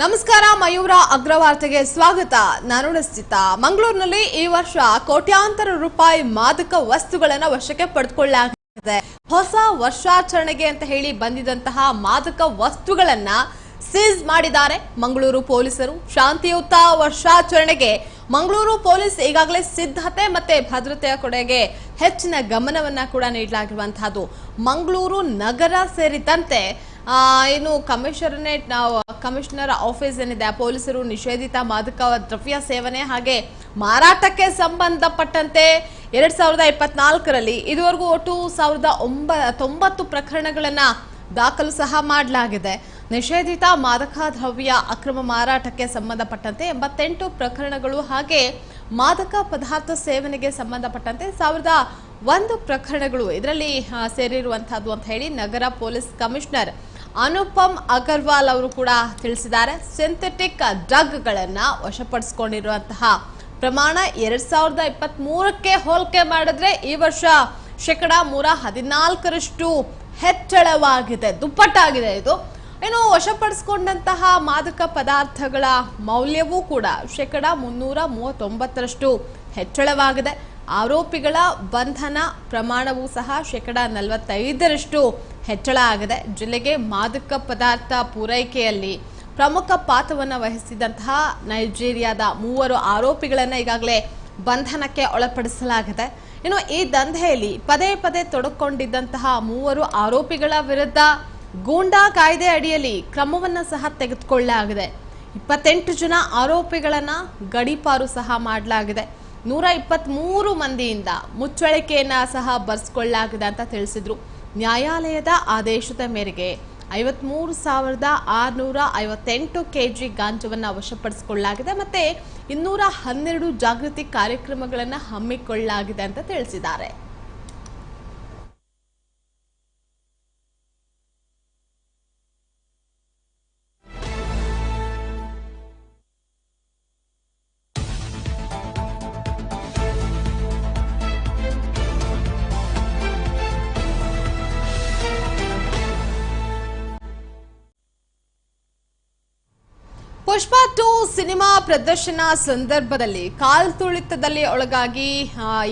ನಮಸ್ಕಾರ, ಮಯೂರ ಅಗ್ರವಾರ್ತೆಗೆ ಸ್ವಾಗತ. ನಾನು ನಿಶ್ಚಿತ ಮಂಗಳೂರಿನಲ್ಲಿ ಈ ವರ್ಷ ಕೋಟ್ಯಾಂತರ ರೂಪಾಯಿ ಮಾದಕ ವಸ್ತುಗಳನ್ನು ವಶಕ್ಕೆ ಪಡೆದುಕೊಳ್ಳಲಾಗಿದೆ ಹೊಸ ವರ್ಷಾಚರಣೆಗೆ ಅಂತ ಹೇಳಿ ಬಂದಿದಂತಹ ಮಾದಕ ವಸ್ತುಗಳನ್ನ ಸೀಸ್ ಮಾಡಿದ್ದಾರೆ ಮಂಗಳೂರು ಪೊಲೀಸರು. ಶಾಂತಿಯುತ ವರ್ಷಾಚರಣೆಗೆ ಮಂಗಳೂರು ಪೊಲೀಸ್ ಈಗಾಗಲೇ ಸಿದ್ಧತೆ ಮತ್ತೆ ಭದ್ರತೆಯ ಕೊಡೆಗೆ ಹೆಚ್ಚಿನ ಗಮನವನ್ನ ಕೂಡ ನೀಡಲಾಗಿರುವಂತಹದ್ದು. ಮಂಗಳೂರು ನಗರ ಸೇರಿದಂತೆ ಏನು ಕಮಿಷನರೇಟ್ ನಾವು ಕಮಿಷನರ್ ಆಫೀಸ್ ಏನಿದೆ, ಪೊಲೀಸರು ನಿಷೇಧಿತ ಮಾದಕ ದ್ರವ್ಯ ಸೇವನೆ ಹಾಗೆ ಮಾರಾಟಕ್ಕೆ ಸಂಬಂಧಪಟ್ಟಂತೆ ಎರಡ್ ಸಾವಿರದ ಇಪ್ಪತ್ನಾಲ್ಕರಲ್ಲಿ ಇದುವರೆಗೂ ಒಟ್ಟು ಸಾವಿರದ ಒಂಬ, ತೊಂಬತ್ತು ಪ್ರಕರಣಗಳನ್ನ ದಾಖಲು ಸಹ ಮಾಡಲಾಗಿದೆ. ನಿಷೇಧಿತ ಮಾದಕ ದ್ರವ್ಯ ಅಕ್ರಮ ಮಾರಾಟಕ್ಕೆ ಸಂಬಂಧಪಟ್ಟಂತೆ ಎಂಬತ್ತೆಂಟು ಪ್ರಕರಣಗಳು ಹಾಗೆ ಮಾದಕ ಪದಾರ್ಥ ಸೇವನೆಗೆ ಸಂಬಂಧಪಟ್ಟಂತೆ ಸಾವಿರದ ಒಂದು ಪ್ರಕರಣಗಳು ಇದರಲ್ಲಿ ಸೇರಿರುವಂತಹದ್ದು ಅಂತ ಹೇಳಿ ನಗರ ಪೊಲೀಸ್ ಕಮಿಷನರ್ ಅನುಪಮ್ ಅಗರ್ವಾಲ್ ಅವರು ಕೂಡ ತಿಳಿಸಿದ್ದಾರೆ, ಸಿಂಥೆಟಿಕ್ ಡ್ರಗ್ಗಳನ್ನು ವಶಪಡಿಸಿಕೊಂಡಿರುವಂತಹ ಪ್ರಮಾಣ ಎರಡ್ ಸಾವಿರದ ಇಪ್ಪತ್ತ್ ಮೂರಕ್ಕೆ ಹೋಲಿಕೆ ಮಾಡಿದ್ರೆ ಈ ವರ್ಷ ಶೇಕಡ ಮೂರ ಹದಿನಾಲ್ಕರಷ್ಟು ಹೆಚ್ಚಳವಾಗಿದೆ, ದುಪ್ಪಟ್ಟಾಗಿದೆ ಇದು. ಇನ್ನು ವಶಪಡಿಸಿಕೊಂಡಂತಹ ಮಾದಕ ಪದಾರ್ಥಗಳ ಮೌಲ್ಯವೂ ಕೂಡ ಶೇಕಡ ಮುನ್ನೂರ ಮೂವತ್ತೊಂಬತ್ತರಷ್ಟು ಹೆಚ್ಚಳವಾಗಿದೆ. ಆರೋಪಿಗಳ ಬಂಧನ ಪ್ರಮಾಣವೂ ಸಹ ಶೇಕಡ ನಲವತ್ತೈದರಷ್ಟು ಹೆಚ್ಚಳ ಆಗಿದೆ. ಜಿಲ್ಲೆಗೆ ಮಾದಕ ಪದಾರ್ಥ ಪೂರೈಕೆಯಲ್ಲಿ ಪ್ರಮುಖ ಪಾತ್ರವನ್ನು ವಹಿಸಿದಂತಹ ನೈಜೀರಿಯಾದ ಮೂವರು ಆರೋಪಿಗಳನ್ನು ಈಗಾಗಲೇ ಬಂಧನಕ್ಕೆ ಒಳಪಡಿಸಲಾಗಿದೆ. ಇನ್ನು ಈ ದಂಧೆಯಲ್ಲಿ ಪದೇ ಪದೇ ತೊಡಕೊಂಡಿದ್ದಂತಹ ಮೂವರು ಆರೋಪಿಗಳ ವಿರುದ್ಧ ಗೂಂಡಾ ಕಾಯ್ದೆ ಅಡಿಯಲ್ಲಿ ಕ್ರಮವನ್ನು ಸಹ ತೆಗೆದುಕೊಳ್ಳಲಾಗಿದೆ. ಇಪ್ಪತ್ತೆಂಟು ಜನ ಆರೋಪಿಗಳನ್ನು ಗಡೀಪಾರು ಸಹ ಮಾಡಲಾಗಿದೆ. ನೂರ ಇಪ್ಪತ್ತ್ಮೂರು ಮಂದಿಯಿಂದ ಮುಚ್ಚಳಿಕೆಯನ್ನ ಸಹ ಬರ್ಸ್ಕೊಳ್ಳಲಾಗಿದೆ ಅಂತ ತಿಳಿಸಿದ್ರು. ನ್ಯಾಯಾಲಯದ ಆದೇಶದ ಮೇರೆಗೆ ಐವತ್ಮೂರು ಸಾವಿರದ ಆರುನೂರ ಐವತ್ತೆಂಟು ಕೆ ಜಿ ಗಾಂಜವನ್ನು ವಶಪಡಿಸಿಕೊಳ್ಳಲಾಗಿದೆ ಮತ್ತು ಇನ್ನೂರ ಹನ್ನೆರಡು ಜಾಗೃತಿ ಕಾರ್ಯಕ್ರಮಗಳನ್ನು ಹಮ್ಮಿಕೊಳ್ಳಲಾಗಿದೆ ಅಂತ ತಿಳಿಸಿದ್ದಾರೆ. ಸಿನಿಮಾ ಪ್ರದರ್ಶನ ಸಂದರ್ಭದಲ್ಲಿ ಕಾಲ್ತುಳಿತದಲ್ಲಿ ಒಳಗಾಗಿ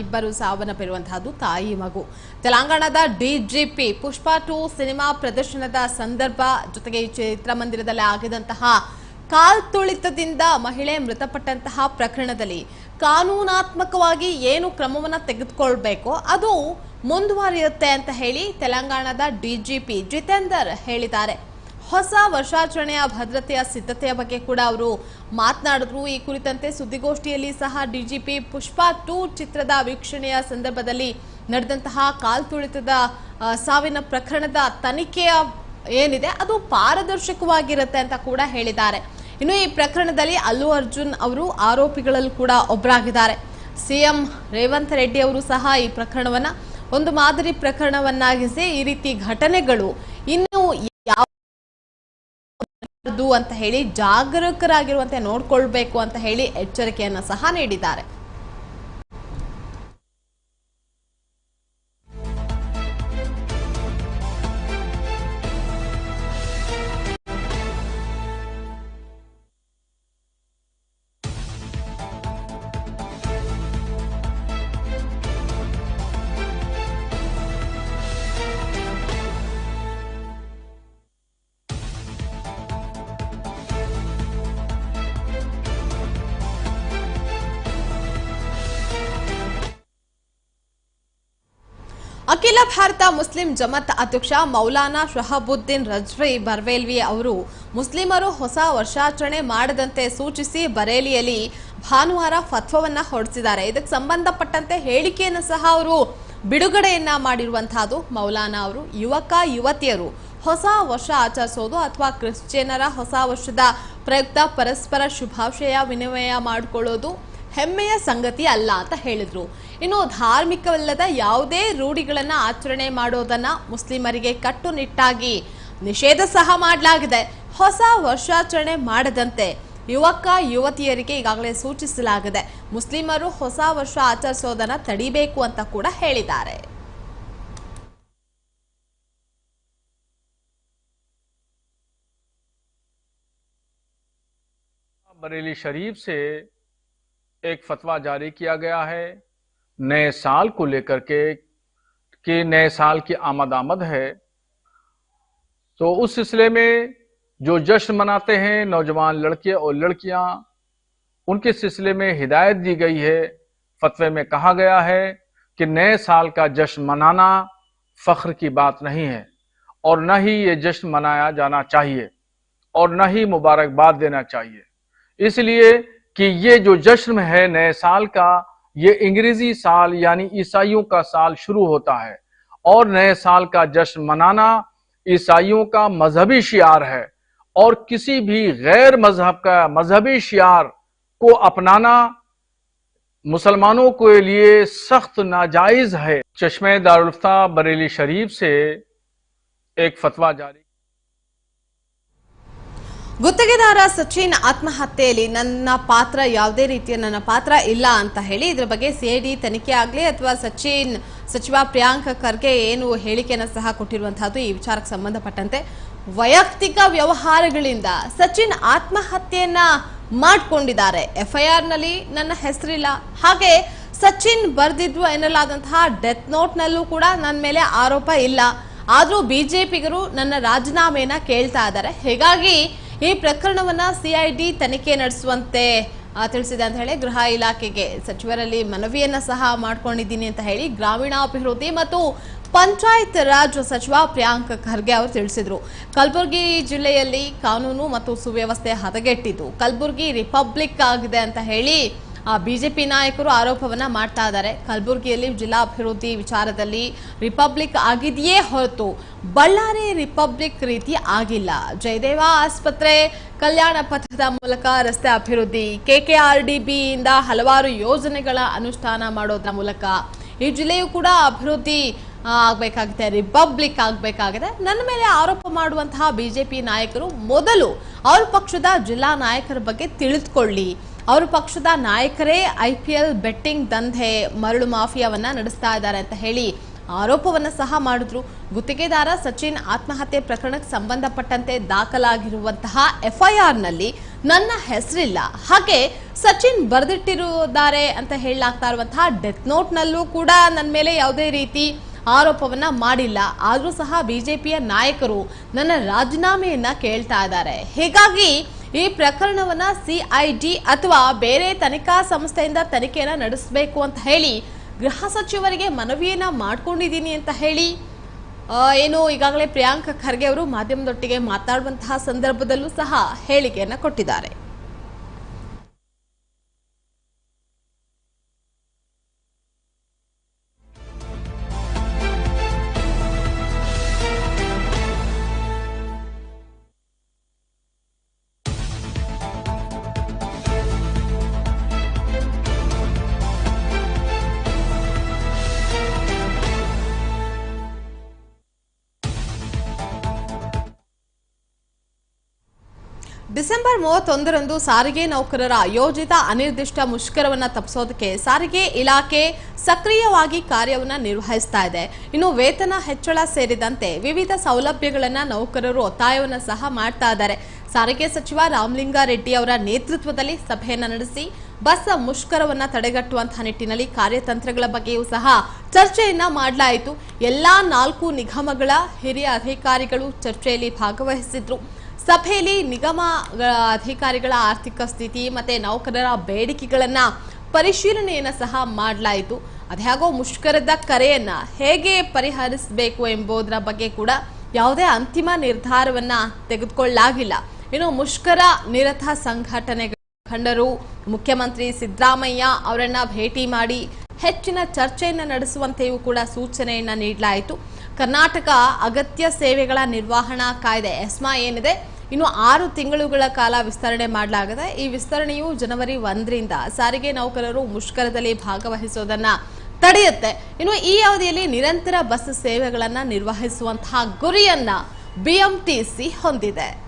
ಇಬ್ಬರು ಸಾವನ್ನಪ್ಪಿರುವಂತಹದ್ದು ತಾಯಿ ಮಗು. ತೆಲಂಗಾಣದ ಡಿಜಿಪಿ ಪುಷ್ಪಾ ಟು ಸಿನಿಮಾ ಪ್ರದರ್ಶನದ ಸಂದರ್ಭ ಜೊತೆಗೆ ಈ ಚಿತ್ರಮಂದಿರದಲ್ಲಿ ಆಗಿದಂತಹ ಕಾಲ್ತುಳಿತದಿಂದ ಮಹಿಳೆ ಮೃತಪಟ್ಟಂತಹ ಪ್ರಕರಣದಲ್ಲಿ ಕಾನೂನಾತ್ಮಕವಾಗಿ ಏನು ಕ್ರಮವನ್ನು ತೆಗೆದುಕೊಳ್ಬೇಕೋ ಅದು ಮುಂದುವರಿಯುತ್ತೆ ಅಂತ ಹೇಳಿ ತೆಲಂಗಾಣದ ಡಿಜಿಪಿ ಜಿತೇಂದರ್ ಹೇಳಿದ್ದಾರೆ. ಹೊಸ ವರ್ಷಾಚರಣೆಯ ಭದ್ರತೆಯ ಸಿದ್ಧತೆಯ ಬಗ್ಗೆ ಕೂಡ ಅವರು ಮಾತನಾಡಿದ್ರು. ಈ ಕುರಿತಂತೆ ಸುದ್ದಿಗೋಷ್ಠಿಯಲ್ಲಿ ಸಹ ಡಿಜಿಪಿ ಪುಷ್ಪಾ ಟೂ ಚಿತ್ರದ ವೀಕ್ಷಣೆಯ ಸಂದರ್ಭದಲ್ಲಿ ನಡೆದಂತಹ ಕಾಲ್ತುಳಿತದ ತುಳಿತದ ಸಾವಿನ ಪ್ರಕರಣದ ತನಿಖೆಯ ಏನಿದೆ ಅದು ಪಾರದರ್ಶಕವಾಗಿರುತ್ತೆ ಅಂತ ಕೂಡ ಹೇಳಿದ್ದಾರೆ. ಇನ್ನು ಈ ಪ್ರಕರಣದಲ್ಲಿ ಅಲ್ಲು ಅರ್ಜುನ್ ಅವರು ಆರೋಪಿಗಳಲ್ಲೂ ಕೂಡ ಒಬ್ಬರಾಗಿದ್ದಾರೆ ಸಿಎಂ ರೇವಂತ್ ರೆಡ್ಡಿ ಅವರು ಸಹ ಈ ಪ್ರಕರಣವನ್ನ ಒಂದು ಮಾದರಿ ಪ್ರಕರಣವನ್ನಾಗಿಸಿ ಈ ರೀತಿ ಘಟನೆಗಳು ಇನ್ನು ಅಂತ ಹೇಳಿ ಜಾಗರೂಕರಾಗಿರುವಂತೆ ನೋಡ್ಕೊಳ್ಬೇಕು ಅಂತ ಹೇಳಿ ಎಚ್ಚರಿಕೆಯನ್ನ ಸಹ ನೀಡಿದ್ದಾರೆ. ಅಖಿಲ ಭಾರತ ಮುಸ್ಲಿಂ ಜಮತ್ ಅಧ್ಯಕ್ಷ ಮೌಲಾನಾ ಶಹಬುದ್ದೀನ್ ರಜ್ವಿ ಬರ್ವೇಲ್ವಿ ಅವರು ಮುಸ್ಲಿಮರು ಹೊಸ ವರ್ಷಾಚರಣೆ ಮಾಡದಂತೆ ಸೂಚಿಸಿ ಬರೇಲಿಯಲ್ಲಿ ಭಾನುವಾರ ಫತ್ವವನ್ನ ಹೊರಡಿಸಿದ್ದಾರೆ. ಇದಕ್ಕೆ ಸಂಬಂಧಪಟ್ಟಂತೆ ಹೇಳಿಕೆಯನ್ನು ಸಹ ಅವರು ಬಿಡುಗಡೆಯನ್ನ ಮಾಡಿರುವಂತಹದ್ದು ಮೌಲಾನಾ ಅವರು. ಯುವಕ, ಯುವತಿಯರು ಹೊಸ ವರ್ಷ ಆಚರಿಸೋದು ಅಥವಾ ಕ್ರಿಶ್ಚಿಯನರ ಹೊಸ ವರ್ಷದ ಪ್ರಯುಕ್ತ ಪರಸ್ಪರ ಶುಭಾಶಯ ವಿನಿಮಯ ಮಾಡಿಕೊಳ್ಳೋದು ಹೆಮ್ಮೆಯ ಸಂಗತಿ ಅಲ್ಲ ಅಂತ ಹೇಳಿದ್ರು. ಇನ್ನು ಧಾರ್ಮಿಕವಲ್ಲದ ಯಾವುದೇ ರೂಢಿಗಳನ್ನ ಆಚರಣೆ ಮಾಡೋದನ್ನ ಮುಸ್ಲಿಮರಿಗೆ ಕಟ್ಟುನಿಟ್ಟಾಗಿ ನಿಷೇಧ ಸಹ ಮಾಡಲಾಗಿದೆ ಹೊಸ ವರ್ಷಾಚರಣೆ ಮಾಡದಂತೆ ಯುವಕ ಯುವತಿಯರಿಗೆ ಈಗಾಗಲೇ ಸೂಚಿಸಲಾಗಿದೆ ಮುಸ್ಲಿಮರು ಹೊಸ ವರ್ಷ ಆಚರಿಸೋದನ್ನ ತಡಿಬೇಕು ಅಂತ ಕೂಡ ಹೇಳಿದ್ದಾರೆ बरेली शरीफ से एक फतवा जारी किया गया है नए साल को लेकर के, कि नए साल की आमद आमद है। तो उस सिलसिले में जो जश्न मनाते हैं नौजवान लड़के और लड़कियाँ, उनके सिलसिले में हिदायत दी गई है। फतवे में कहा गया है कि नए साल का जश्न मनाना फख्र की बात नहीं है और न ही ये जश्न मनाया जाना चाहिए और न ही मुबारकबाद देना चाहिए। इसलिए कि ये जो जश्न है नए साल का یہ انگریزی سال یعنی عیسائیوں کا سال شروع ہوتا ہے اور نئے سال کا جشن منانا عیسائیوں کا مذہبی شعار ہے اور کسی بھی غیر مذہب کا مذہبی شعار کو اپنانا مسلمانوں کے لیے سخت ناجائز ہے۔ چشمہ دارالفتہ بریلی شریف سے ایک فتویٰ جاری۔ ಗುತ್ತಿಗೆದಾರ ಸಚಿನ್ ಆತ್ಮಹತ್ಯೆಯಲ್ಲಿ ನನ್ನ ಪಾತ್ರ ಯಾವುದೇ ರೀತಿಯ ನನ್ನ ಪಾತ್ರ ಇಲ್ಲ ಅಂತ ಹೇಳಿ ಇದರ ಬಗ್ಗೆ ಸಿಐಡಿ ತನಿಖೆ ಆಗಲಿ ಅಥವಾ ಸಚಿನ್, ಸಚಿವ ಪ್ರಿಯಾಂಕ ಖರ್ಗೆ ಏನು ಹೇಳಿಕೆಯನ್ನು ಸಹ ಕೊಟ್ಟಿರುವಂತಹದ್ದು ಈ ವಿಚಾರಕ್ಕೆ ಸಂಬಂಧಪಟ್ಟಂತೆ ವೈಯಕ್ತಿಕ ವ್ಯವಹಾರಗಳಿಂದ ಸಚಿನ್ ಆತ್ಮಹತ್ಯೆಯನ್ನ ಮಾಡಿಕೊಂಡಿದ್ದಾರೆ. ಎಫ್ಐಆರ್ನಲ್ಲಿ ನನ್ನ ಹೆಸರಿಲ್ಲ. ಹಾಗೆ ಸಚಿನ್ ಬರೆದಿದ್ರು ಎನ್ನಲಾದಂತಹ ಡೆತ್ ನೋಟ್ನಲ್ಲೂ ಕೂಡ ನನ್ನ ಮೇಲೆ ಆರೋಪ ಇಲ್ಲ. ಆದರೂ ಬಿಜೆಪಿಗರು ನನ್ನ ರಾಜೀನಾಮೆಯನ್ನ ಕೇಳ್ತಾ ಇದ್ದಾರೆ. ಹೀಗಾಗಿ ಈ ಪ್ರಕರಣವನ್ನ ಸಿಐಡಿ ತನಿಖೆ ನಡೆಸುವಂತೆ ತಿಳಿಸಿದೆ ಅಂತ ಹೇಳಿ ಗೃಹ ಇಲಾಖೆಗೆ. ಸಚಿವರಲ್ಲಿ ಮನವಿಯನ್ನ ಸಹ ಮಾಡ್ಕೊಂಡಿದ್ದೀನಿ ಅಂತ ಹೇಳಿ ಗ್ರಾಮೀಣಾಭಿವೃದ್ಧಿ ಮತ್ತು ಪಂಚಾಯತ್ ರಾಜ್ ಸಚಿವ ಪ್ರಿಯಾಂಕ್ ಖರ್ಗೆ ಅವರು ತಿಳಿಸಿದ್ರು. ಕಲಬುರಗಿ ಜಿಲ್ಲೆಯಲ್ಲಿ ಕಾನೂನು ಮತ್ತು ಸುವ್ಯವಸ್ಥೆ ಹದಗೆಟ್ಟಿದ್ದು. ಕಲಬುರಗಿ ರಿಪಬ್ಲಿಕ್ ಆಗಿದೆ ಅಂತ ಹೇಳಿ ಬಿಜೆಪಿ ನಾಯಕರು ಆರೋಪವನ್ನ ಮಾಡ್ತಾ ಇದ್ದಾರೆ. ಕಲಬುರಗಿಯಲ್ಲಿ ಜಿಲ್ಲಾ ಅಭಿವೃದ್ಧಿ ವಿಚಾರದಲ್ಲಿ ರಿಪಬ್ಲಿಕ್ ಆಗಿದೆಯೇ ಹೊರತು ಬಳ್ಳಾರಿ ರಿಪಬ್ಲಿಕ್ ರೀತಿ ಆಗಿಲ್ಲ. ಜಯದೇವ ಆಸ್ಪತ್ರೆ ಕಲ್ಯಾಣ ಪಥದ ಮೂಲಕ ರಸ್ತೆ ಅಭಿವೃದ್ಧಿ ಕೆಕೆಆರ್ಡಿಬಿ ಇಂದ ಹಲವಾರು ಯೋಜನೆಗಳ ಅನುಷ್ಠಾನ ಮಾಡೋದ್ರ ಮೂಲಕ ಈ ಜಿಲ್ಲೆಯು ಕೂಡ ಅಭಿವೃದ್ಧಿ ಆಗ್ಬೇಕಾಗುತ್ತೆ, ರಿಪಬ್ಲಿಕ್ ಆಗ್ಬೇಕಾಗಿದೆ. ನನ್ನ ಮೇಲೆ ಆರೋಪ ಮಾಡುವಂತಹ ಬಿಜೆಪಿ ನಾಯಕರು ಮೊದಲು ಅವ್ರ ಪಕ್ಷದ ಜಿಲ್ಲಾ ನಾಯಕರ ಬಗ್ಗೆ ತಿಳಿದುಕೊಳ್ಳಿ. ಅವ್ರ ಪಕ್ಷದ ನಾಯಕರೇ ಐ ಪಿ ಎಲ್ ಬೆಟ್ಟಿಂಗ್ ದಂಧೆ ಮರಳು ಮಾಫಿಯಾವನ್ನ ನಡೆಸ್ತಾ ಇದ್ದಾರೆ ಅಂತ ಹೇಳಿ ಆರೋಪವನ್ನ ಸಹ ಮಾಡಿದ್ರು. ಗುತ್ತಿಗೆದಾರ ಸಚಿನ್ ಆತ್ಮಹತ್ಯೆ ಪ್ರಕರಣಕ್ಕೆ ಸಂಬಂಧಪಟ್ಟಂತೆ ದಾಖಲಾಗಿರುವಂತಹ ಎಫ್ಐಆರ್ನಲ್ಲಿ ನನ್ನ ಹೆಸರಿಲ್ಲ. ಹಾಗೆ ಸಚಿನ್ ಬರೆದಿಟ್ಟಿರುತ್ತಾರೆ ಅಂತ ಹೇಳಲಾಗ್ತಾ ಇರುವಂತಹ ಡೆತ್ ನೋಟ್ ನಲ್ಲೂ ಕೂಡ ನನ್ನ ಮೇಲೆ ಯಾವುದೇ ರೀತಿ ಆರೋಪವನ್ನ ಮಾಡಿಲ್ಲ. ಆದ್ರೂ ಸಹ ಬಿಜೆಪಿಯ ನಾಯಕರು ನನ್ನ ರಾಜೀನಾಮೆಯನ್ನ ಕೇಳ್ತಾ ಇದ್ದಾರೆ. ಹೀಗಾಗಿ ಈ ಪ್ರಕರಣವನ್ನ ಸಿಐಡಿ ಅಥವಾ ಬೇರೆ ತನಿಖಾ ಸಂಸ್ಥೆಯಿಂದ ತನಿಖೆಯನ್ನ ನಡೆಸಬೇಕು ಅಂತ ಹೇಳಿ ಗೃಹ ಸಚಿವರಿಗೆ ಮನವಿಯನ್ನ ಮಾಡ್ಕೊಂಡಿದ್ದೀನಿ ಅಂತ ಹೇಳಿ ಏನು ಈಗಾಗಲೇ ಪ್ರಿಯಾಂಕ ಖರ್ಗೆ ಅವರು ಮಾಧ್ಯಮದೊಟ್ಟಿಗೆ ಮಾತಾಡುವಂತಹ ಸಂದರ್ಭದಲ್ಲೂ ಸಹ ಹೇಳಿಕೆಯನ್ನ ಕೊಟ್ಟಿದ್ದಾರೆ. ಡಿಸೆಂಬರ್ ಮೂವತ್ತೊಂದರಂದು ಸಾರಿಗೆ ನೌಕರರ ಆಯೋಜಿತ ಅನಿರ್ದಿಷ್ಟ ಮುಷ್ಕರವನ್ನ ತಪ್ಪಿಸೋದಕ್ಕೆ ಸಾರಿಗೆ ಇಲಾಖೆ ಸಕ್ರಿಯವಾಗಿ ಕಾರ್ಯವನ್ನು ನಿರ್ವಹಿಸ್ತಾ ಇದೆ. ಇನ್ನು ವೇತನ ಹೆಚ್ಚಳ ಸೇರಿದಂತೆ ವಿವಿಧ ಸೌಲಭ್ಯಗಳನ್ನ ನೌಕರರು ಒತ್ತಾಯವನ್ನು ಸಹ ಮಾಡ್ತಾ ಇದ್ದಾರೆ. ಸಾರಿಗೆ ಸಚಿವ ರಾಮಲಿಂಗಾರೆಡ್ಡಿ ಅವರ ನೇತೃತ್ವದಲ್ಲಿ ಸಭೆಯನ್ನು ನಡೆಸಿ ಬಸ್ ಮುಷ್ಕರವನ್ನ ತಡೆಗಟ್ಟುವಂತಹ ನಿಟ್ಟಿನಲ್ಲಿ ಕಾರ್ಯತಂತ್ರಗಳ ಬಗ್ಗೆಯೂ ಸಹ ಚರ್ಚೆಯನ್ನ ಮಾಡಲಾಯಿತು. ಎಲ್ಲಾ ನಾಲ್ಕು ನಿಗಮಗಳ ಹಿರಿಯ ಅಧಿಕಾರಿಗಳು ಚರ್ಚೆಯಲ್ಲಿ ಭಾಗವಹಿಸಿದ್ರು. ಸಭೆಯಲ್ಲಿ ನಿಗಮ ಅಧಿಕಾರಿಗಳ ಆರ್ಥಿಕ ಸ್ಥಿತಿ ಮತ್ತೆ ನೌಕರರ ಬೇಡಿಕೆಗಳನ್ನ ಪರಿಶೀಲನೆಯನ್ನು ಸಹ ಮಾಡಲಾಯಿತು. ಅದ್ಯಾಗೋ ಮುಷ್ಕರದ ಕರೆಯನ್ನ ಹೇಗೆ ಪರಿಹರಿಸಬೇಕು ಎಂಬುದರ ಬಗ್ಗೆ ಕೂಡ ಯಾವುದೇ ಅಂತಿಮ ನಿರ್ಧಾರವನ್ನ ತೆಗೆದುಕೊಳ್ಳಲಾಗಿಲ್ಲ ಇನ್ನು ಮುಷ್ಕರ ನಿರತ ಸಂಘಟನೆಗಳ ಮುಖಂಡರು, ಮುಖ್ಯಮಂತ್ರಿ ಸಿದ್ದರಾಮಯ್ಯ ಅವರನ್ನ ಭೇಟಿ ಮಾಡಿ ಹೆಚ್ಚಿನ ಚರ್ಚೆಯನ್ನ ನಡೆಸುವಂತೆಯೂ ಕೂಡ ಸೂಚನೆಯನ್ನ ನೀಡಲಾಯಿತು. ಕರ್ನಾಟಕ ಅಗತ್ಯ ಸೇವೆಗಳ ನಿರ್ವಹಣಾ ಕಾಯ್ದೆ ಎಸ್ಮಾ ಏನಿದೆ? ಇನ್ನು ಆರು ತಿಂಗಳುಗಳ ಕಾಲ ವಿಸ್ತರಣೆ ಮಾಡಲಾಗಿದೆ ಈ ವಿಸ್ತರಣೆಯು ಜನವರಿ ಒಂದರಿಂದ ಸಾರಿಗೆ ನೌಕರರು ಮುಷ್ಕರದಲ್ಲಿ ಭಾಗವಹಿಸೋದನ್ನ ತಡೆಯುತ್ತೆ. ಇನ್ನು ಈ ಅವಧಿಯಲ್ಲಿ ನಿರಂತರ ಬಸ್ ಸೇವೆಗಳನ್ನ ನಿರ್ವಹಿಸುವಂತಹ ಗುರಿಯನ್ನ ಬಿಎಂಟಿಸಿ ಹೊಂದಿದೆ.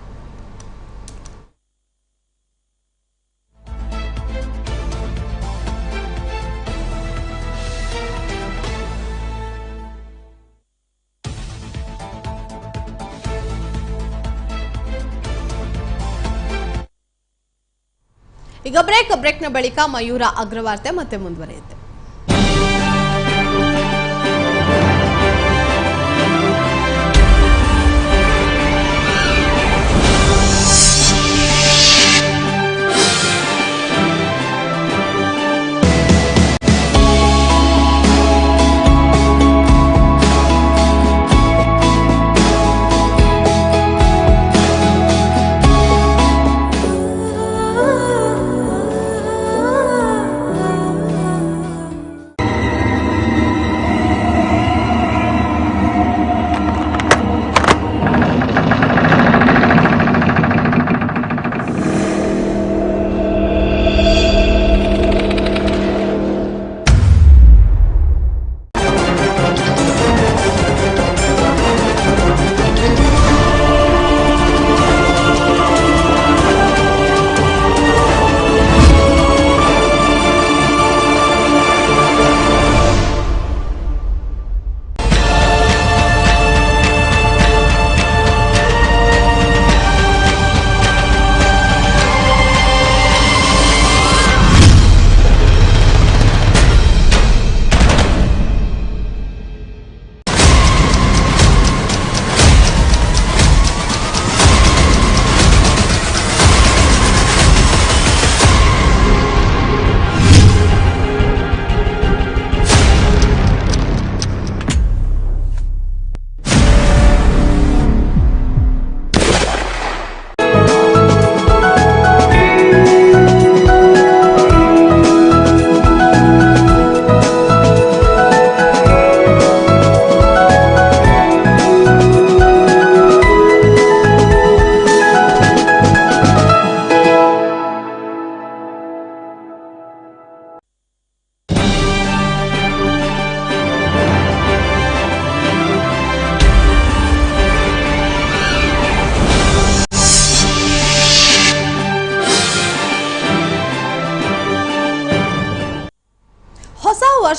ಈಗ ಬ್ರೇಕ್ ಬ್ರೇಕ್ನ ಬಳಿಕ ಮಯೂರ ಅಗ್ರವಾರ್ತೆ ಮತ್ತೆ ಮುಂದುವರಿಯುತ್ತೆ.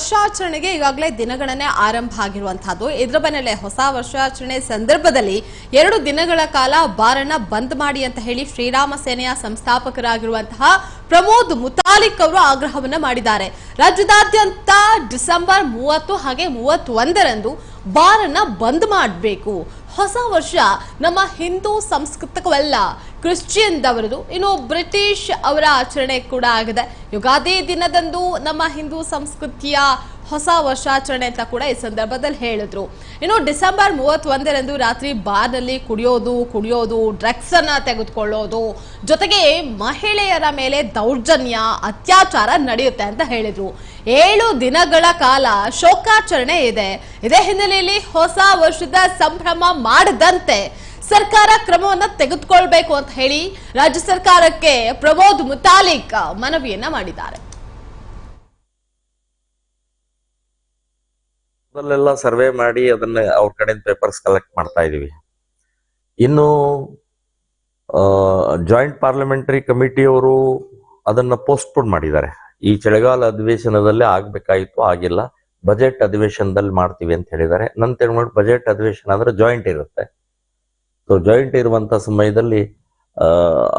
ವರ್ಷಾಚರಣೆಗೆ ಈಗಾಗಲೇ ದಿನಗಣನೆ ಆರಂಭ ಆಗಿರುವಂತಹದ್ದು. ಇದರ ಬೆನ್ನಲ್ಲೇ ಹೊಸ ವರ್ಷಾಚರಣೆ ಸಂದರ್ಭದಲ್ಲಿ ಎರಡು ದಿನಗಳ ಕಾಲ ಬಾರನ್ನ ಬಂದ್ ಮಾಡಿ ಅಂತ ಹೇಳಿ ಶ್ರೀರಾಮ ಸೇನೆಯ ಸಂಸ್ಥಾಪಕರಾಗಿರುವಂತಹ ಪ್ರಮೋದ್ ಮುತಾಲಿಕ್ ಅವರು ಆಗ್ರಹವನ್ನ ಮಾಡಿದ್ದಾರೆ. ರಾಜ್ಯದಾದ್ಯಂತ ಡಿಸೆಂಬರ್ ಮೂವತ್ತು ಹಾಗೆ ಮೂವತ್ತೊಂದರಂದು ಬಾರನ್ನ ಬಂದ್ ಮಾಡಬೇಕು. ಹೊಸ ವರ್ಷ ನಮ್ಮ ಹಿಂದೂ ಸಂಸ್ಕೃತವಲ್ಲ ಕ್ರಿಶ್ಚಿಯನ್ ದವರದು, ಇನ್ನು ಬ್ರಿಟಿಷ್ ಅವರ ಆಚರಣೆ ಕೂಡ ಆಗಿದೆ. ಯುಗಾದಿ ದಿನದಂದು ನಮ್ಮ ಹಿಂದೂ ಸಂಸ್ಕೃತಿಯ ಹೊಸ ವರ್ಷಾಚರಣೆ ಅಂತ ಕೂಡ ಈ ಸಂದರ್ಭದಲ್ಲಿ ಹೇಳಿದ್ರು. ಇನ್ನು ಡಿಸೆಂಬರ್ ಮೂವತ್ತೊಂದರಂದು ರಾತ್ರಿ ಬಾರ್ನಲ್ಲಿ ಕುಡಿಯೋದು ಕುಡಿಯೋದು ಡ್ರಗ್ಸ್ ಅನ್ನ ತೆಗೆದುಕೊಳ್ಳೋದು, ಜೊತೆಗೆ ಮಹಿಳೆಯರ ಮೇಲೆ ದೌರ್ಜನ್ಯ, ಅತ್ಯಾಚಾರ ನಡೆಯುತ್ತೆ ಅಂತ ಹೇಳಿದ್ರು. ಏಳು ದಿನಗಳ ಕಾಲ ಶೋಕಾಚರಣೆ ಇದೆ. ಇದೇ ಹಿನ್ನೆಲೆಯಲ್ಲಿ ಹೊಸ ವರ್ಷದ ಸಂಭ್ರಮ ಮಾಡದಂತೆ ಸರ್ಕಾರ ಕ್ರಮವನ್ನ ತೆಗೆದುಕೊಳ್ಬೇಕು ಅಂತ ಹೇಳಿ ರಾಜ್ಯ ಸರ್ಕಾರಕ್ಕೆ ಪ್ರಮೋದ್ ಮುತಾಲಿಕ್ ಮನವಿಯನ್ನ ಮಾಡಿದ್ದಾರೆ. ಮೊದಲೆಲ್ಲ ಸರ್ವೆ ಮಾಡಿ ಅದನ್ನ ಅವ್ರ ಕಡೆಯಿಂದ ಪೇಪರ್ಸ್ ಕಲೆಕ್ಟ್ ಮಾಡ್ತಾ ಇದೀವಿ. ಇನ್ನು ಜಾಯಿಂಟ್ ಪಾರ್ಲಿಮೆಂಟರಿ ಕಮಿಟಿಯವರು ಅದನ್ನ ಪೋಸ್ಟ್ಪೋನ್ ಮಾಡಿದ್ದಾರೆ. ಈ ಚಳಿಗಾಲ ಅಧಿವೇಶನದಲ್ಲಿ ಆಗ್ಬೇಕಾಗಿತ್ತು ಆಗಿಲ್ಲ. ಬಜೆಟ್ ಅಧಿವೇಶನದಲ್ಲಿ ಮಾಡ್ತೀವಿ ಅಂತ ಹೇಳಿದ್ದಾರೆ. ನಂತರ ನೋಡಿ ಬಜೆಟ್ ಅಧಿವೇಶನ ಅಂದ್ರೆ ಜಾಯಿಂಟ್ ಇರುತ್ತೆ. ಸೊ ಜಾಯಿಂಟ್ ಇರುವಂತ ಸಮಯದಲ್ಲಿ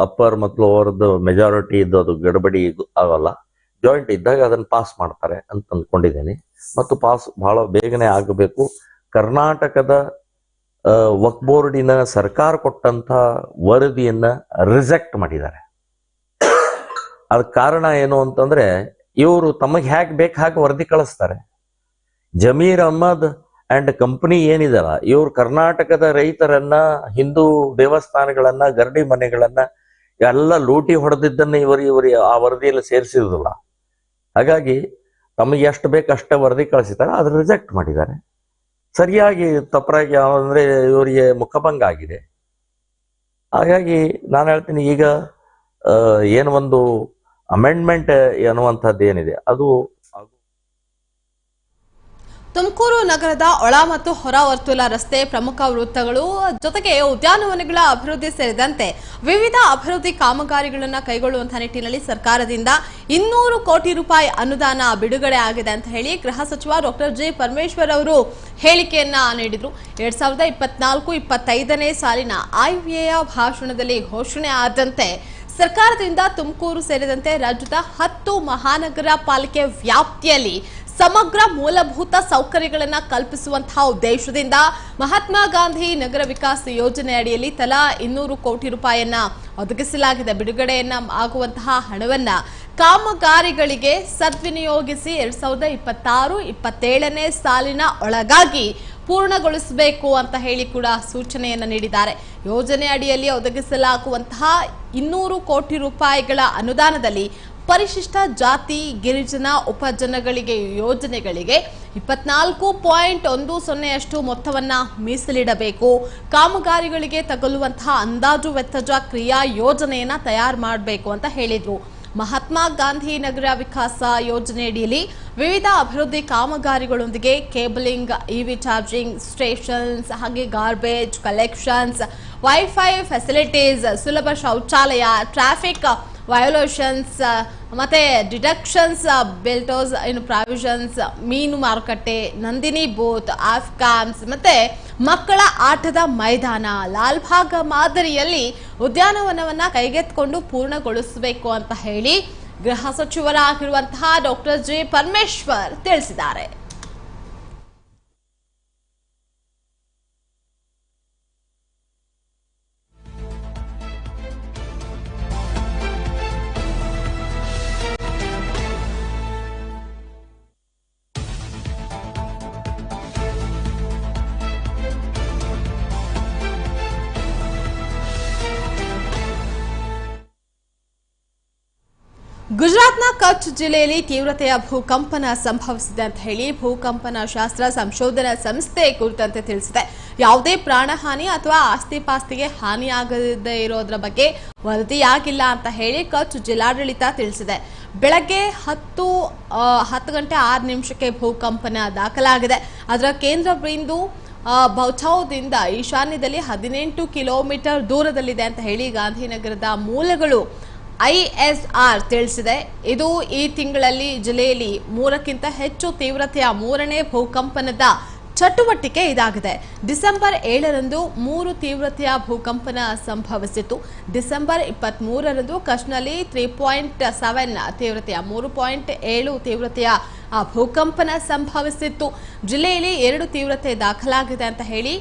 ಅಪ್ಪರ್ ಮತ್ತು ಲೋವರ್ದು ಮೆಜಾರಿಟಿ ಇದ್ದು ಅದು ಗಡಬಡಿ ಆಗಲ್ಲ. ಜಾಯಿಂಟ್ ಇದ್ದಾಗ ಅದನ್ನ ಪಾಸ್ ಮಾಡ್ತಾರೆ ಅಂತ ಅಂದ್ಕೊಂಡಿದ್ದೀನಿ. ಮತ್ತು ಪಾಸ್ ಬಹಳ ಬೇಗನೆ ಆಗಬೇಕು. ಕರ್ನಾಟಕದ ವಕ್ ಬೋರ್ಡಿನ ಸರ್ಕಾರ ಕೊಟ್ಟಂತ ವರದಿಯನ್ನ ರಿಜೆಕ್ಟ್ ಮಾಡಿದ್ದಾರೆ. ಅದ್ ಕಾರಣ ಏನು ಅಂತಂದ್ರೆ, ಇವರು ತಮಗೆ ಹ್ಯಾಕ್ ಬೇಕು ಹಾಗೆ ವರದಿ ಕಳಿಸ್ತಾರೆ. ಜಮೀರ್ ಅಹ್ಮದ್ ಅಂಡ್ ಕಂಪನಿ ಏನಿದಲ್ಲ, ಇವರು ಕರ್ನಾಟಕದ ರೈತರನ್ನ, ಹಿಂದೂ ದೇವಸ್ಥಾನಗಳನ್ನ, ಗರಡಿ ಮನೆಗಳನ್ನ ಎಲ್ಲ ಲೂಟಿ ಹೊಡೆದಿದ್ದನ್ನ ಇವರು ಇವರು ಆ ವರದಿಯಲ್ಲಿ ಸೇರಿಸಿರುದಿಲ್ಲ. ಹಾಗಾಗಿ ತಮಗೆ ಎಷ್ಟು ಬೇಕು ಅಷ್ಟೇ ವರದಿ ಕಳಿಸಿದ್ದಾರೆ ಅದು ರಿಜೆಕ್ಟ್ ಮಾಡಿದ್ದಾರೆ. ಸರಿಯಾಗಿ ತಪ್ಪರಾಗಿ ಅಂದ್ರೆ ಇವರಿಗೆ ಮುಖಭಂಗ ಆಗಿದೆ. ಹಾಗಾಗಿ ನಾನು ಹೇಳ್ತೀನಿ, ಈಗ ಏನು ಒಂದು ಅಮೆಂಡ್ಮೆಂಟ್ ಅನ್ನುವಂಥದ್ದು ಏನಿದೆ, ಅದು ತುಮಕೂರು ನಗರದ ಒಳ ಮತ್ತು ಹೊರ ವರ್ತುಲ ರಸ್ತೆ ಪ್ರಮುಖ ವೃತ್ತಗಳು, ಜೊತೆಗೆ ಉದ್ಯಾನವನಗಳ ಅಭಿವೃದ್ಧಿ ಸೇರಿದಂತೆ ವಿವಿಧ ಅಭಿವೃದ್ಧಿ ಕಾಮಗಾರಿಗಳನ್ನು ಕೈಗೊಳ್ಳುವಂತಹ ನಿಟ್ಟಿನಲ್ಲಿ ಸರ್ಕಾರದಿಂದ ಇನ್ನೂರು ಕೋಟಿ ರೂಪಾಯಿ ಅನುದಾನ ಬಿಡುಗಡೆ ಆಗಿದೆ ಅಂತ ಹೇಳಿ ಗೃಹ ಸಚಿವ ಡಾಕ್ಟರ್ ಜಿ ಪರಮೇಶ್ವರ್ ಅವರು ಹೇಳಿಕೆಯನ್ನ ನೀಡಿದ್ರು. ಎರಡ್ ಸಾವಿರದ ಇಪ್ಪತ್ನಾಲ್ಕು ಇಪ್ಪತ್ತೈದನೇ ಸಾಲಿನ ಐವಿಎಯ ಭಾಷಣದಲ್ಲಿ ಘೋಷಣೆ ಆದಂತೆ ಸರ್ಕಾರದಿಂದ ತುಮಕೂರು ಸೇರಿದಂತೆ ರಾಜ್ಯದ ಹತ್ತು ಮಹಾನಗರ ಪಾಲಿಕೆ ವ್ಯಾಪ್ತಿಯಲ್ಲಿ ಸಮಗ್ರ ಮೂಲಭೂತ ಸೌಕರ್ಯಗಳನ್ನು ಕಲ್ಪಿಸುವಂತಹ ಉದ್ದೇಶದಿಂದ ಮಹಾತ್ಮ ಗಾಂಧಿ ನಗರ ವಿಕಾಸ ಯೋಜನೆ ಅಡಿಯಲ್ಲಿ ತಲಾ ಇನ್ನೂರು ಕೋಟಿ ರೂಪಾಯಿಯನ್ನ ಒದಗಿಸಲಾಗಿದೆ. ಬಿಡುಗಡೆಯನ್ನ ಆಗುವಂತಹ ಹಣವನ್ನ ಕಾಮಗಾರಿಗಳಿಗೆ ಸದ್ವಿನಿಯೋಗಿಸಿ ಎರಡ್ ಸಾವಿರದ ಇಪ್ಪತ್ತಾರು, ಇಪ್ಪತ್ತೇಳನೇ ಸಾಲಿನ ಒಳಗಾಗಿ ಪೂರ್ಣಗೊಳಿಸಬೇಕು ಅಂತ ಹೇಳಿ ಕೂಡ ಸೂಚನೆಯನ್ನ ನೀಡಿದ್ದಾರೆ. ಯೋಜನೆ ಅಡಿಯಲ್ಲಿ ಒದಗಿಸಲಾಗುವಂತಹ ಇನ್ನೂರು ಕೋಟಿ ರೂಪಾಯಿಗಳ ಅನುದಾನದಲ್ಲಿ ಪರಿಶಿಷ್ಟ ಜಾತಿ, ಗಿರಿಜನ, ಉಪಜನಗಳಿಗೆ ಯೋಜನೆಗಳಿಗೆ ಇಪ್ಪತ್ನಾಲ್ಕು ಪಾಯಿಂಟ್ ಒಂದು ಸೊನ್ನೆಯಷ್ಟು ಮೊತ್ತವನ್ನ ಮೀಸಲಿಡಬೇಕು. ಕಾಮಗಾರಿಗಳಿಗೆ ತಗಲುವಂತಹ ಅಂದಾಜು ವೆಚ್ಚದ ಕ್ರಿಯಾ ಯೋಜನೆಯನ್ನ ತಯಾರು ಮಾಡಬೇಕು ಅಂತ ಹೇಳಿದ್ರು. ಮಹಾತ್ಮ ಗಾಂಧಿ ನಗರ ವಿಕಾಸ ಯೋಜನೆಯಡಿಯಲ್ಲಿ ವಿವಿಧ ಅಭಿವೃದ್ಧಿ ಕಾಮಗಾರಿಗಳೊಂದಿಗೆ ಕೇಬಲಿಂಗ್ ಇವಿ ಚಾರ್ಜಿಂಗ್ ಸ್ಟೇಷನ್ಸ್ ಹಾಗೆ ಗಾರ್ಬೇಜ್ ಕಲೆಕ್ಷನ್ಸ್ ವೈಫೈ ಫೆಸಿಲಿಟೀಸ್ ಸುಲಭ ಶೌಚಾಲಯ ಟ್ರಾಫಿಕ್ ವಯೋಲೇಷನ್ಸ್ ಮತ್ತೆ ಡಿಡಕ್ಷನ್ಸ್ ಬೆಲ್ಟೋಸ್ ಇನ್ನು ಪ್ರಾವಿಷನ್ಸ್ ಮೀನು ಮಾರುಕಟ್ಟೆ, ನಂದಿನಿ ಬೂತ್ ಆಫ್ಕಾಮ್ಸ್ ಮತ್ತೆ ಮಕ್ಕಳ ಆಟದ ಮೈದಾನ. ಲಾಲ್ಭಾಗ ಮಾದರಿಯಲ್ಲಿ ಉದ್ಯಾನವನವನ್ನ ಕೈಗೆತ್ತಿಕೊಂಡು ಪೂರ್ಣಗೊಳಿಸಬೇಕು ಅಂತ ಹೇಳಿ ಗೃಹ ಸಚಿವರಾಗಿರುವಂತಹ ಡಾಕ್ಟರ್ ಜಿ ಪರಮೇಶ್ವರ್ ತಿಳಿಸಿದ್ದಾರೆ. ಗುಜರಾತ್ನ ಕಚ್ ಜಿಲ್ಲೆಯಲ್ಲಿ ತೀವ್ರತೆಯ ಭೂಕಂಪನ ಸಂಭವಿಸಿದೆ ಅಂತ ಹೇಳಿ ಭೂಕಂಪನ ಶಾಸ್ತ್ರ ಸಂಶೋಧನಾ ಸಂಸ್ಥೆ ಕುರಿತಂತೆ ತಿಳಿಸಿದೆ. ಯಾವುದೇ ಪ್ರಾಣಹಾನಿ ಅಥವಾ ಆಸ್ತಿ ಪಾಸ್ತಿಗೆ ಹಾನಿಯಾಗದೇ ಇರೋದ್ರ ಬಗ್ಗೆ ವರದಿಯಾಗಿಲ್ಲ ಅಂತ ಹೇಳಿ ಕಚ್ ಜಿಲ್ಲಾಡಳಿತ ತಿಳಿಸಿದೆ. ಬೆಳಗ್ಗೆ ಹತ್ತು ಹತ್ತು ಗಂಟೆ ಆರು ನಿಮಿಷಕ್ಕೆ ಭೂಕಂಪನ ದಾಖಲಾಗಿದೆ. ಅದರ ಕೇಂದ್ರ ಬಿಂದು ಬೌಚೌದಿಂದ ಈಶಾನ್ಯದಲ್ಲಿ ಹದಿನೆಂಟು ಕಿಲೋಮೀಟರ್ ದೂರದಲ್ಲಿದೆ ಅಂತ ಹೇಳಿ ಗಾಂಧಿನಗರದ ಮೂಲಗಳು ಐಎಸ್ಆರ್ ತಿಳಿಸಿದೆ. ಇದು ಈ ತಿಂಗಳಲ್ಲಿ ಜಿಲ್ಲೆಯಲ್ಲಿ ಮೂರಕ್ಕಿಂತ ಹೆಚ್ಚು ತೀವ್ರತೆಯ ಮೂರನೇ ಭೂಕಂಪನದ ಚಟುವಟಿಕೆ ಇದಾಗಿದೆ. ಡಿಸೆಂಬರ್ ಏಳರಂದು ಮೂರು ತೀವ್ರತೆಯ ಭೂಕಂಪನ ಸಂಭವಿಸಿತು ಡಿಸೆಂಬರ್ ಇಪ್ಪತ್ತ್ ಮೂರರಂದು ಕಚ್ನಲ್ಲಿ ತ್ರೀ ಪಾಯಿಂಟ್ ಸೆವೆನ್ ತೀವ್ರತೆಯ, ಮೂರು ಪಾಯಿಂಟ್ ಏಳು ತೀವ್ರತೆಯ ಭೂಕಂಪನ ಸಂಭವಿಸಿತ್ತು. ಜಿಲ್ಲೆಯಲ್ಲಿ ಎರಡು ತೀವ್ರತೆ ದಾಖಲಾಗಿದೆ ಅಂತ ಹೇಳಿ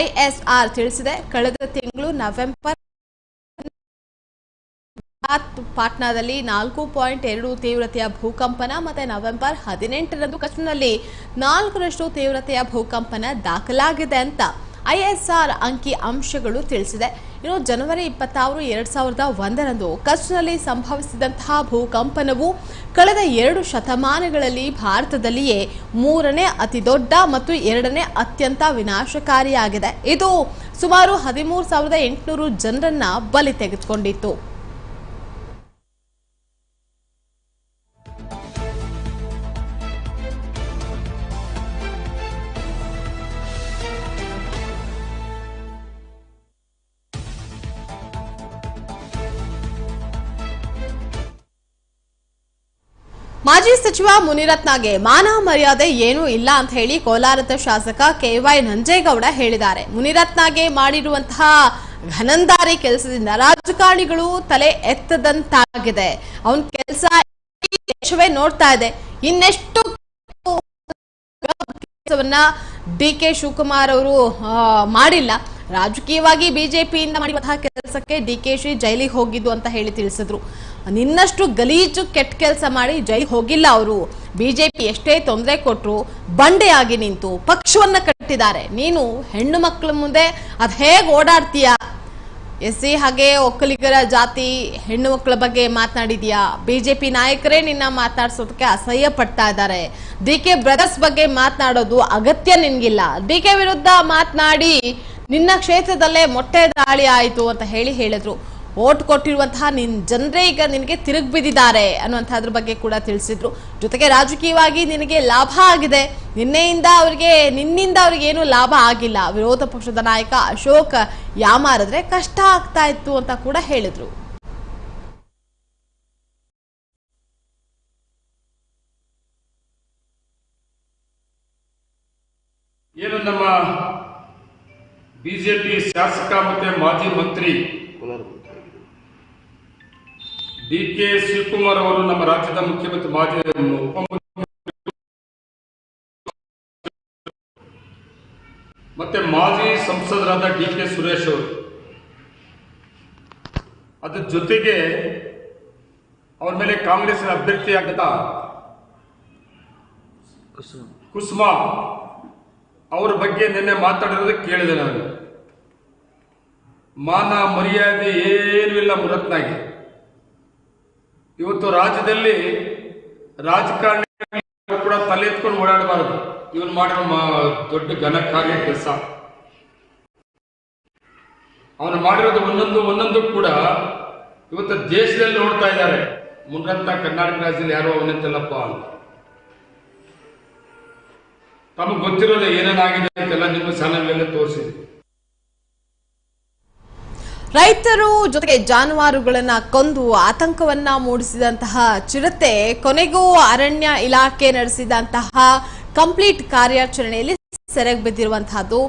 ಐಎಸ್ಆರ್ ತಿಳಿಸಿದೆ. ಕಳೆದ ತಿಂಗಳು ನವೆಂಬರ್ ಗುಜರಾತ್ ಪಾಟ್ನಾದಲ್ಲಿ ನಾಲ್ಕು ಪಾಯಿಂಟ್ ಎರಡು ತೀವ್ರತೆಯ ಭೂಕಂಪನ ಮತ್ತು ನವೆಂಬರ್ ಹದಿನೆಂಟರಂದು ಕಚ್ನಲ್ಲಿ ನಾಲ್ಕರಷ್ಟು ತೀವ್ರತೆಯ ಭೂಕಂಪನ ದಾಖಲಾಗಿದೆ ಅಂತ ಐಎಸ್ಆರ್ ಅಂಕಿ ಅಂಶಗಳು ತಿಳಿಸಿದೆ. ಇನ್ನು ಜನವರಿ ಇಪ್ಪತ್ತಾರು ಎರಡು ಸಾವಿರದ ಒಂದರಂದು ಕಚ್ನಲ್ಲಿ ಸಂಭವಿಸಿದಂತಹ ಭೂಕಂಪನವು ಕಳೆದ ಎರಡು ಶತಮಾನಗಳಲ್ಲಿ ಭಾರತದಲ್ಲಿಯೇ ಮೂರನೇ ಅತಿ ದೊಡ್ಡ ಮತ್ತು ಎರಡನೇ ಅತ್ಯಂತ ವಿನಾಶಕಾರಿಯಾಗಿದೆ. ಇದು ಸುಮಾರು ಹದಿಮೂರು ಸಾವಿರದ ಎಂಟುನೂರು ಜನರನ್ನ ಬಲಿ ತೆಗೆದುಕೊಂಡಿತ್ತು. ಮಾಜಿ ಸಚಿವ ಮುನಿರತ್ನಗೆ ಮಾನ ಮರ್ಯಾದೆ ಏನೂ ಇಲ್ಲ ಅಂತ ಹೇಳಿ ಕೋಲಾರದ ಶಾಸಕ ಕೆವೈ ನಂಜೇಗೌಡ ಹೇಳಿದ್ದಾರೆ. ಮುನಿರತ್ನಗೆ ಮಾಡಿರುವಂತಹ ಘನಂದಾರಿ ಕೆಲಸದಿಂದ ರಾಜಕಾರಣಿಗಳು ತಲೆ ಎತ್ತದಂತಾಗಿದೆ. ಅವನ ಕೆಲಸ ದೇಶವೇ ನೋಡ್ತಾ ಇದೆ. ಇನ್ನೆಷ್ಟು ಡಿ ಕೆ ಶಿವಕುಮಾರ್ ಅವರು ಮಾಡಿಲ್ಲ. ರಾಜಕೀಯವಾಗಿ ಬಿಜೆಪಿಯಿಂದ ಮಾಡಿರುವಂತಹ ಕೆಲಸಕ್ಕೆ ಡಿ ಕೆ ಶಿ ಜೈಲಿಗೆ ಹೋಗಿದ್ದು ಅಂತ ಹೇಳಿ ತಿಳಿಸಿದ್ರು. ನಿನ್ನಷ್ಟು ಗಲೀಜು, ಕೆಟ್ಟ ಕೆಲಸ ಮಾಡಿ ಜೈಲಿಗೆ ಹೋಗಿಲ್ಲ ಅವರು. ಬಿಜೆಪಿ ಎಷ್ಟೇ ತೊಂದರೆ ಕೊಟ್ಟರು ಬಂಡೆಯಾಗಿ ನಿಂತು ಪಕ್ಷವನ್ನ ಕಟ್ಟಿದ್ದಾರೆ. ನೀನು ಹೆಣ್ಣು ಮಕ್ಕಳ ಮುಂದೆ ಅದು ಹೇಗೆ ಓಡಾಡ್ತೀಯಾ? ಎಸ್ ಹಾಗೆ ಒಕ್ಕಲಿಗರ ಜಾತಿ ಹೆಣ್ಣು ಮಕ್ಕಳ ಬಗ್ಗೆ ಮಾತನಾಡಿದ್ಯಾ? ಬಿಜೆಪಿ ನಾಯಕರೇ ನಿನ್ನ ಮಾತನಾಡಿಸೋದಕ್ಕೆ ಅಸಹ್ಯ ಪಡ್ತಾ ಇದ್ದಾರೆ. ಡಿ ಕೆ ಬ್ರದರ್ಸ್ ಬಗ್ಗೆ ಮಾತನಾಡೋದು ಅಗತ್ಯ ನಿನ್ಗಿಲ್ಲ. ಡಿ ಕೆ ವಿರುದ್ಧ ಮಾತನಾಡಿ ನಿನ್ನ ಕ್ಷೇತ್ರದಲ್ಲೇ ಮೊಟ್ಟೆ ದಾಳಿ ಆಯಿತು ಅಂತ ಹೇಳಿ ಹೇಳಿದ್ರು. ಓಟ್ ಕೊಟ್ಟಿರುವಂತಹ ನಿನ್ ಜನರೇ ಈಗ ನಿನಗೆ ತಿರುಗಿ ಬಿದ್ದಿದ್ದಾರೆ ಅನ್ನುವಂಥದ್ರ ಬಗ್ಗೆ ಕೂಡ ತಿಳಿಸಿದ್ರು. ಜೊತೆಗೆ ರಾಜಕೀಯವಾಗಿ ನಿನಗೆ ಲಾಭ ಆಗಿದೆ. ನಿನ್ನೆಯಿಂದ ಅವರಿಗೆ, ನಿನ್ನಿಂದ ಅವ್ರಿಗೆ ಏನು ಲಾಭ ಆಗಿಲ್ಲ. ವಿರೋಧ ಪಕ್ಷದ ನಾಯಕ ಅಶೋಕ್ ಯಾಮಾರಿದ್ರೆ ಕಷ್ಟ ಆಗ್ತಾ ಇತ್ತು ಅಂತ ಕೂಡ ಹೇಳಿದ್ರು. ಏನು ನಮ್ಮ ಬಿಜೆಪಿ ಶಾಸಕ ಮತ್ತೆ ಮಾಜಿ ಮಂತ್ರಿ ಡಿ ಕೆ ಶಿವಕುಮಾರ್ ಅವರು ನಮ್ಮ ರಾಜ್ಯದ ಮುಖ್ಯಮಂತ್ರಿ, ಮಾಜಿ ಮತ್ತೆ ಮಾಜಿ ಸಂಸದರಾದ ಡಿ ಕೆ ಸುರೇಶ್ ಅವರು. ಅದ್ರ ಜೊತೆಗೆ ಅವ್ರ ಮೇಲೆ ಕಾಂಗ್ರೆಸ್ ಅಭ್ಯರ್ಥಿಯಾಗದ ಕುಸುಮಾ ಅವ್ರ ಬಗ್ಗೆ ನಿನ್ನೆ ಮಾತಾಡಿರೋದು ಕೇಳಿದೆ ನಾನು. ಮಾನ ಮರ್ಯಾದೆ ಏನೂ ಇಲ್ಲ ಮುರತ್ನಾಗೆ. ಇವತ್ತು ರಾಜ್ಯದಲ್ಲಿ ರಾಜಕಾರಣಿ ಕೂಡ ತಲೆ ಎತ್ಕೊಂಡು ಓಡಾಡಬಾರದು. ಇವನು ಮಾಡಿರೋ ದೊಡ್ಡ ಘನಕಾರ್ಯ ಕೆಲಸ. ಅವನು ಮಾಡಿರೋದು ಒಂದೊಂದು ಒಂದೊಂದು ಕೂಡ ಇವತ್ತು ದೇಶದಲ್ಲಿ ನೋಡ್ತಾ ಇದ್ದಾರೆ. ಮುನ್ರತ್ನ ಕರ್ನಾಟಕ ರಾಜ್ಯದಲ್ಲಿ ಯಾರೋ ಅವನಂತಲ್ಲಪ್ಪ ಅಂತ. ತಮಗೆ ಗೊತ್ತಿರೋದು ಏನೇನಾಗಿದೆ ಅಂತೆಲ್ಲ ನಿಮ್ಮ ಚಾನಲ್ನಲ್ಲೇ ತೋರಿಸಿದೆ ರೈತರು ಜೊತೆಗೆ ಜಾನುವಾರುಗಳನ್ನ ಕೊಂದು ಆತಂಕವನ್ನ ಮೂಡಿಸಿದಂತಹ ಚಿರತೆ, ಕೊನೆಗೂ ಅರಣ್ಯ ಇಲಾಖೆ ನಡೆಸಿದಂತಹ ಕಂಪ್ಲೀಟ್ ಕಾರ್ಯಾಚರಣೆಯಲ್ಲಿ ಸೆರೆಗೆ ಬಿದ್ದಿರುವಂತಹದ್ದು.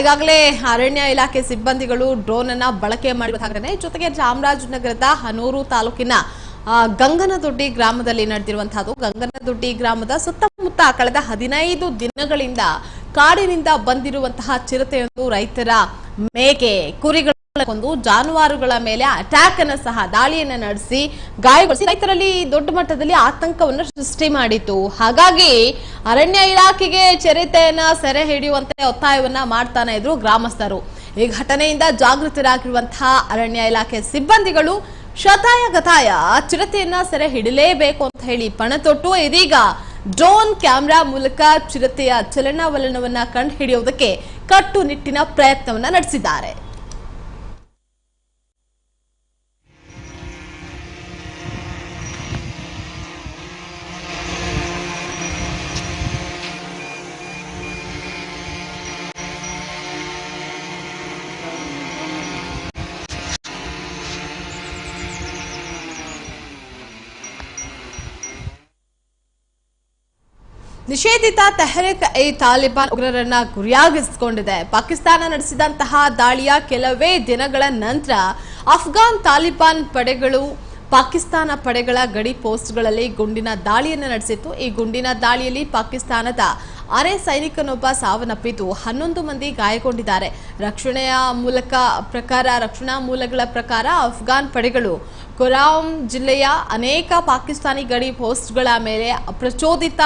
ಈಗಾಗಲೇ ಅರಣ್ಯ ಇಲಾಖೆ ಸಿಬ್ಬಂದಿಗಳು ಡ್ರೋನ್ ಅನ್ನ ಬಳಕೆ ಮಾಡಿರುವಂತಹ ಜೊತೆಗೆ ಚಾಮರಾಜನಗರದ ಹನೂರು ತಾಲೂಕಿನ ಗಂಗನದೊಡ್ಡಿ ಗ್ರಾಮದಲ್ಲಿ ನಡೆದಿರುವಂತಹದ್ದು. ಗಂಗನದೊಡ್ಡಿ ಗ್ರಾಮದ ಸುತ್ತಮುತ್ತ ಕಳೆದ ಹದಿನೈದು ದಿನಗಳಿಂದ ಕಾಡಿನಿಂದ ಬಂದಿರುವಂತಹ ಚಿರತೆಯೊಂದು ರೈತರ ಮೇಕೆ ಕುರಿಗಳ ಕೊಂದು ಜಾನುವಾರುಗಳ ಮೇಲೆ ಅಟ್ಯಾಕ್ ಅನ್ನ ಸಹ ದಾಳಿಯನ್ನ ನಡೆಸಿ ಗಾಯಗೊಳಿಸಿ ರೈತರಲ್ಲಿ ದೊಡ್ಡ ಮಟ್ಟದಲ್ಲಿ ಆತಂಕವನ್ನು ಸೃಷ್ಟಿ ಮಾಡಿತು ಹಾಗಾಗಿ ಅರಣ್ಯ ಇಲಾಖೆಗೆ ಚಿರತೆಯನ್ನ ಸೆರೆ ಹಿಡಿಯುವಂತೆ ಒತ್ತಾಯವನ್ನ ಮಾಡ್ತಾನೆ ಇದ್ರು ಗ್ರಾಮಸ್ಥರು. ಈ ಘಟನೆಯಿಂದ ಜಾಗೃತರಾಗಿರುವಂತಹ ಅರಣ್ಯ ಇಲಾಖೆ ಸಿಬ್ಬಂದಿಗಳು ಶತಾಯ ಗತಾಯ, ಚಿರತೆಯನ್ನ ಸೆರೆ ಹಿಡಲೇಬೇಕು ಅಂತ ಹೇಳಿ ಪಣತೊಟ್ಟು ಇದೀಗ ಡ್ರೋನ್ ಕ್ಯಾಮೆರಾ ಮೂಲಕ ಚಿರತೆಯ ಚಲನವಲನವನ್ನ ಕಂಡುಹಿಡಿಯುವುದಕ್ಕೆ ಕಟ್ಟುನಿಟ್ಟಿನ ಪ್ರಯತ್ನವನ್ನ ನಡೆಸಿದ್ದಾರೆ. ನಿಷೇಧಿತ ತೆಹರಿಕ್ ಎ ತಾಲಿಬಾನ್ ಉಗ್ರರನ್ನ ಗುರಿಯಾಗಿಸಿಕೊಂಡಿದೆ. ಪಾಕಿಸ್ತಾನ ನಡೆಸಿದಂತಹ ದಾಳಿಯ ಕೆಲವೇ ದಿನಗಳ ನಂತರ ಅಫ್ಘಾನ್ ತಾಲಿಬಾನ್ ಪಡೆಗಳು ಪಾಕಿಸ್ತಾನ ಪಡೆಗಳ ಗಡಿ ಪೋಸ್ಟ್ಗಳಲ್ಲಿ ಗುಂಡಿನ ದಾಳಿಯನ್ನು ನಡೆಸಿತ್ತು. ಈ ಗುಂಡಿನ ದಾಳಿಯಲ್ಲಿ ಪಾಕಿಸ್ತಾನದ ಅರೆ ಸೈನಿಕನೊಬ್ಬ ಸಾವನ್ನಪ್ಪಿದ್ದು ಹನ್ನೊಂದು ಮಂದಿ ಗಾಯಗೊಂಡಿದ್ದಾರೆ. ರಕ್ಷಣೆಯ ಮೂಲಕ ಪ್ರಕಾರ, ರಕ್ಷಣಾ ಮೂಲಗಳ ಪ್ರಕಾರ ಅಫ್ಘಾನ್ ಪಡೆಗಳು ಕೊರಾಂ ಜಿಲ್ಲೆಯ ಅನೇಕ ಪಾಕಿಸ್ತಾನಿ ಗಡಿ ಪೋಸ್ಟ್ಗಳ ಮೇಲೆ ಪ್ರಚೋದಿತ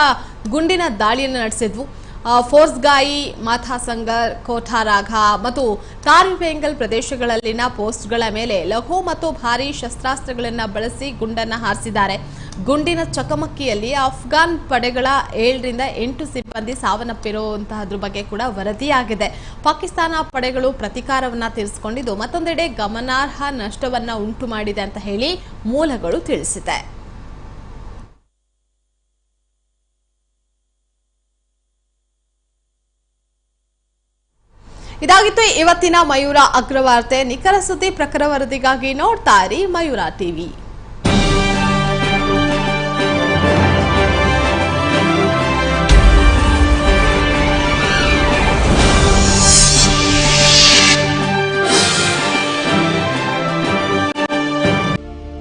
ಗುಂಡಿನ ದಾಳಿಯನ್ನು ನಡೆಸಿದ್ವು. ಗಾಯಿ ಫೋರ್ಸ್ಗಾಯಿ ಮಾಥಾಸಂಗರ್ ಕೋಠಾರಾಘ ಮತ್ತು ಕಾರ್ವೆಂಗಲ್ ಪ್ರದೇಶಗಳಲ್ಲಿನ ಪೋಸ್ಟ್ಗಳ ಮೇಲೆ ಲಘು ಮತ್ತು ಭಾರೀ ಶಸ್ತ್ರಾಸ್ತ್ರಗಳನ್ನು ಬಳಸಿ ಗುಂಡನ್ನು ಹಾರಿಸಿದ್ದಾರೆ. ಗುಂಡಿನ ಚಕಮಕಿಯಲ್ಲಿ ಅಫ್ಘಾನ್ ಪಡೆಗಳ ಏಳರಿಂದ ಎಂಟು ಸಿಬ್ಬಂದಿ ಸಾವನ್ನಪ್ಪಿರುವಂತಹದ್ರ ಬಗ್ಗೆ ಕೂಡ ವರದಿಯಾಗಿದೆ. ಪಾಕಿಸ್ತಾನ ಪಡೆಗಳು ಪ್ರತೀಕಾರವನ್ನ ತೀರಿಸಿಕೊಂಡಿದ್ದು, ಮತ್ತೊಂದೆಡೆ ಗಮನಾರ್ಹ ನಷ್ಟವನ್ನ ಉಂಟು ಮಾಡಿದೆ ಅಂತ ಹೇಳಿ ಮೂಲಗಳು ತಿಳಿಸಿದೆ. ಇದಾಗಿತ್ತು ಇವತ್ತಿನ ಮಯೂರ ಅಗ್ರವಾರ್ತೆ. ನಿಖರ ಸುದ್ದಿ ಪ್ರಕರ ವರದಿಗಾಗಿ ನೋಡ್ತಾ ಇರಿ ಮಯೂರ ಟಿವಿ.